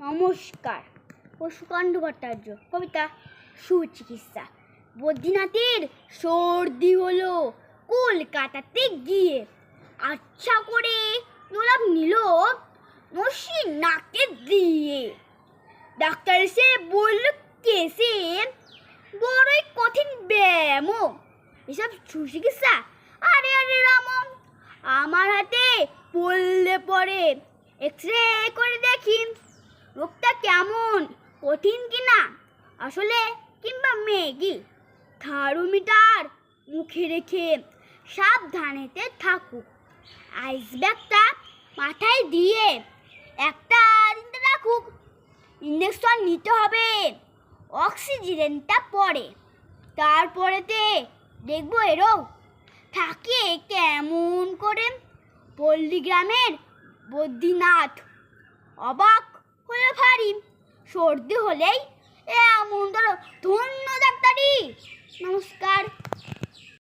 নমস্কার। পশুকাণ্ড ভট্টাচার্য কবিতা, সুচিকিৎসা। বদ্রীনাথের সর্দি হলো কলকাতাতে গিয়ে। আচ্ছা করে গোলাপ নিল নসি নাকে দিয়ে। ডাক্তার এসে বলল, কেসে বড়ই কঠিন ব্যায়াম। এসব সুচিকিৎসা? আরে আরে রাম আমার হাতে পড়লে পরে এক্স রে করে দেখি। কঠিন কি না আসলে কিংবা মেঘি থার্মোমিটার মুখে রেখে সাবধানেতে থাকুক। আইস ব্যাগটা মাথায় দিয়ে একটা দিনতে রাখুক। ইঞ্জেকশন নিতে হবে। অক্সিজেনটা পরে। তারপরেতে দেখব এরও থাকে কেমন করে। পল্লীগ্রামের বদ্রীনাথ। অবাক সর্দি হলেই এমন ধরো ধন্য